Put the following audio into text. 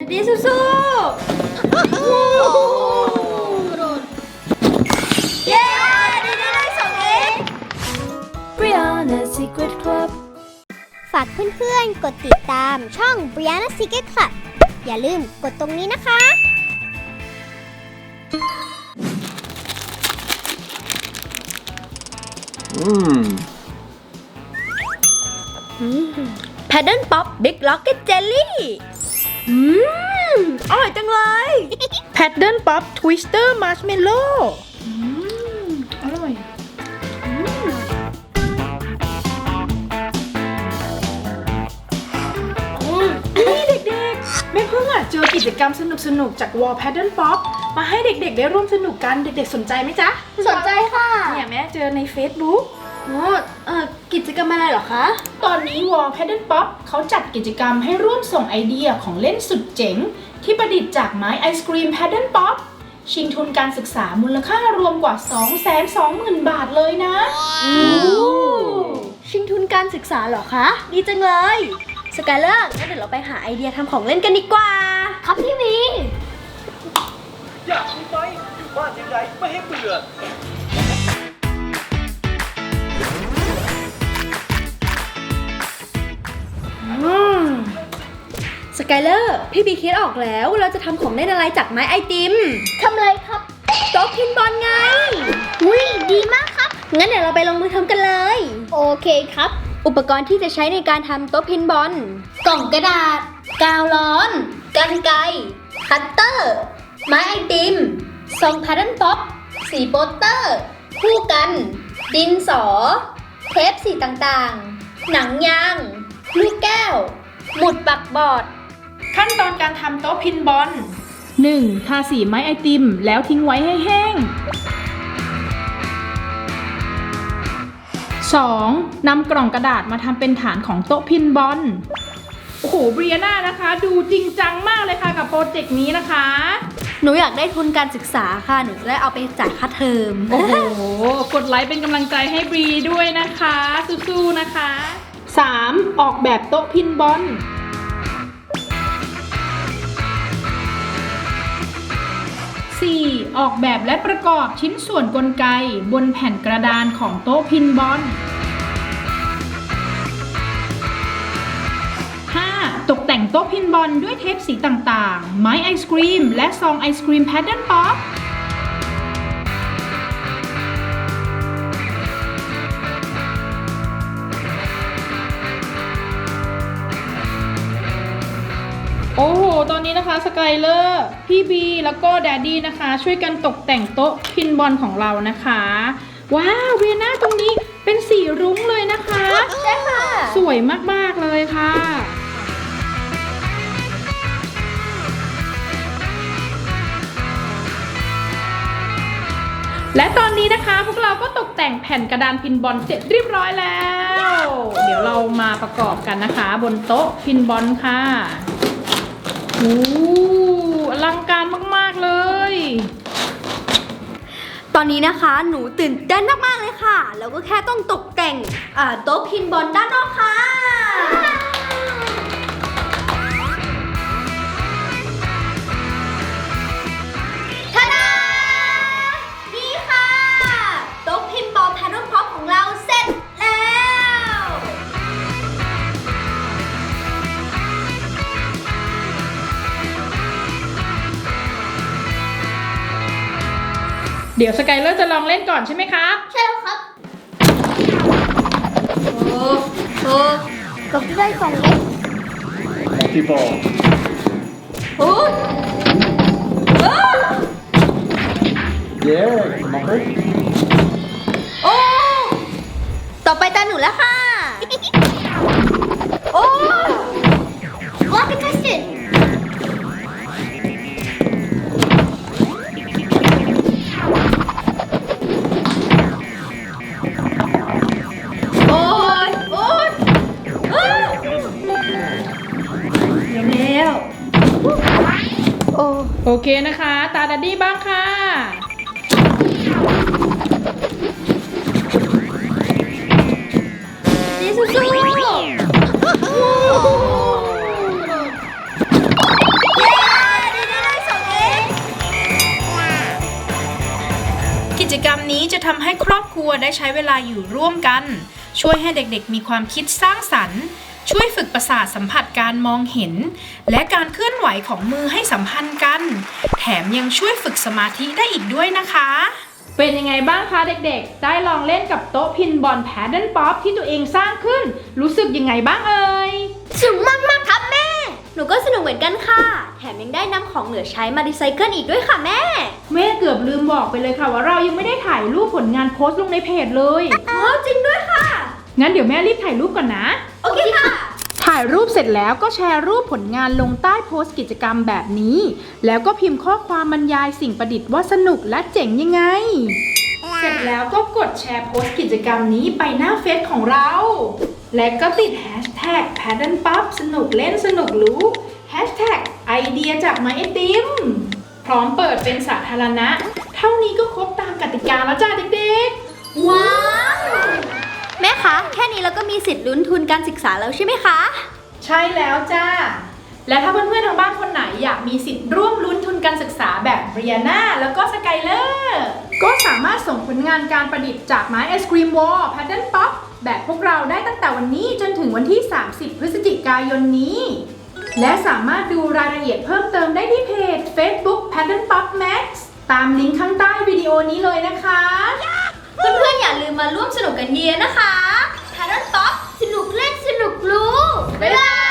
ดีสู้ๆเย้ดีได้ได้สองเอง Brianna Secret Club ฝากเพื่อนๆ กดติดตามช่อง Brianna Secret Club อย่าลืมกดตรงนี้นะคะ Mmm. แพดเดิลป๊อปบิ๊กล็ อกเก็ตเจลลี่อืมอร่อยจังเลยแพดเดิลป๊อปทวิสเตอร์มาร์ชเมลโล่อร่อยนี่เด็กๆแม่เพิ่งอะเจอกิจกรรมสนุกๆจากวอลแพดเดิลป๊อปมาให้เด็กๆ ได้ร่วมสนุกกันเด็กๆ สนใจไหมจ๊ะ สนใจค่ะ เนี่ยแม่เจอใน Facebook โอ้เอ่อ กิจกรรมอะไรเหรอคะ ตอนนี้วอลแพดเดิลป๊อปเขาจัดกิจกรรมให้ร่วมส่งไอเดียของเล่นสุดเจ๋ง ที่ประดิษฐ์จากไม้ไอศกรีมแพดเดิลป๊อปชิงทุนการศึกษามูลค่ารวมกว่า 220,000 บาทเลยนะ ชิงทุนการศึกษาเหรอคะ ดีจังเลย สกายเลอร์งั้นเดี๋ยวเราไปหาไอเดียทำของเล่นกันดีกว่า ครับพี่วี อยากรู้ไหมอยู่บ้านยังไงไม่ให้เบื่อ สกายเลอร์พี่บีคิดออกแล้วว่าเราจะทำของเล่นอะไรจากไม้ไอติมทำอะไรครับ โต๊ะพินบอลไง อุ้ยดีมากครับ งั้นเดี๋ยวเราไปลงมือทำกันเลย โอเคครับ อุปกรณ์ที่จะใช้ในการทำโต๊ะพินบอล กล่องกระดาษ กาวร้อนกันไกรคัตเตอร์ ไม้ไอติมซองพาร์ดป๊อปสีโปสเตอร์ คู่กัน ดินสอ เทปสีต่างๆ หนังยาง ลูกแก้ว หมุดปักบอร์ด ขั้นตอนการทำโต๊ะพินบอล 1. ทาสีไม้ไอติม แล้วทิ้งไว้ให้แห้ง 2. นำกล่องกระดาษมาทำเป็นฐานของโต๊ะพินบอล โอ้โหเบรียนานะคะ ดูจริงจังมากเลยค่ะกับโปรเจกต์นี้นะคะ หนูอยากได้ทุนการศึกษาค่ะ หนูจะได้เอาไปจ่ายค่าเทอม โอ้โห กดไลค์เป็นกำลังใจให้บรีด้วยนะคะ สู้ๆนะคะ 3. ออกแบบโต๊ะพินบอล 4. ออกแบบและประกอบชิ้นส่วนกลไก บนแผ่นกระดานของโต๊ะพินบอล 5. ตกแต่งโต๊ะพินบอลด้วยเทปสีต่างๆ ไม้ไอศกรีม และซองไอศกรีมแพดเดิลป๊อป โอ้โห ตอนนี้นะคะสกายเลอร์พี่บีแล้วก็แดดดี้นะคะ ช่วยกันตกแต่งโต๊ะพินบอลของเรานะคะ ว้าวเวียน่าตรงนี้เป็นสีรุ้งเลยนะคะ ใช่ค่ะ สวยมากๆเลยค่ะ และตอนนี้นะคะพวกเราก็ตกแต่งแผ่นกระดานพินบอลเสร็จเรียบร้อยแล้ว เดี๋ยวเรามาประกอบกันนะคะ บนโต๊ะพินบอลค่ะ โอ้อลังการมากๆเลย ตอนนี้นะคะหนูตื่นเต้นมากๆเลยค่ะ แล้วก็แค่ต้องตกแต่งอ่าโต๊ะพินบอลด้านนอกค่ะ เดี๋ยวสกายเลอร์จะลองเล่นก่อนใช่ไหมครับ ใช่แล้วครับโอ้โหกับได้ของเล็ก Multi-ball. โอ้โอ้ Yeah, come on, Bert. โอ้ต่อไปตาหนูแล้วค่ะ โอเคนะคะ ตาดัดดี้บ้างค่ะ นี่สู้ๆกิจกรรมนี้จะทำให้ครอบครัวได้ใช้เวลาอยู่ร่วมกัน ช่วยให้เด็กๆมีความคิดสร้างสรรค์ ช่วยฝึกประสาทสัมผัสการมองเห็น และการเคลื่อนไหวของมือให้สัมพันธ์กัน แถมยังช่วยฝึกสมาธิได้อีกด้วยนะคะ เป็นยังไงบ้างคะเด็กๆ ได้ลองเล่นกับโต๊ะพินบอลแพดเดิลป๊อปที่ตัวเองสร้างขึ้น รู้สึกยังไงบ้างเอ่ยสนุกมากมากๆครับแม่ หนูก็สนุกเหมือนกันค่ะ แถมยังได้นำของเหลือใช้มารีไซเคิลอีกด้วยค่ะแม่ แม่เกือบลืมบอกไปเลยค่ะว่าเรายังไม่ได้ถ่ายรูปผลงานโพสต์ลงในเพจเลย อ๋อจริงด้วยค่ะ งั้นเดี๋ยวแม่รีบถ่ายรูปก่อนนะโอเคค่ะ ถ่ายรูปเสร็จแล้วก็แชร์รูปผลงานลงใต้โพสต์กิจกรรมแบบนี้ แล้วก็พิมพ์ข้อความบรรยายสิ่งประดิษฐ์ว่าสนุกและเจ๋งยังไง เสร็จแล้วก็กดแชร์โพสต์กิจกรรมนี้ไปหน้าเฟซของเรา และก็ติดแฮชแท็กแพดเดิลป๊อปสนุกเล่นสนุกรู้แฮชแท็กไอเดียจากไมไอติม พร้อมเปิดเป็นสาธารณะ เท่านี้ก็ครบตามกติกาแล้วจ้าเด็กๆ ว้าว มีสิทธิ์ลุ้นทุนการศึกษาแล้วใช่ไหมคะ ใช่แล้วจ้า และถ้าเพื่อนๆทางบ้านคนไหนอยากมีสิทธิ์ร่วมลุ้นทุนการศึกษาแบบเรียนาแล้วก็สกายเลอร์ก็สามารถส่งผลงานการประดิษฐ์จากไม้ไอศครีมวอลแพทเทิร์นป๊อปแบบพวกเราได้ตั้งแต่วันนี้จนถึงวันที่ 30 พฤศจิกายนนี้ และสามารถดูรายละเอียดเพิ่มเติมได้ที่เพจ Facebook Pattern Pop Max ตามลิงก์ข้างใต้วิดีโอนี้เลยนะคะ เพื่อนๆอย่าลืมมาร่วมสนุกกันเยอะนะคะ p a r a d Pop สนุกเล่นสนุกรู้ บ๊ายบาย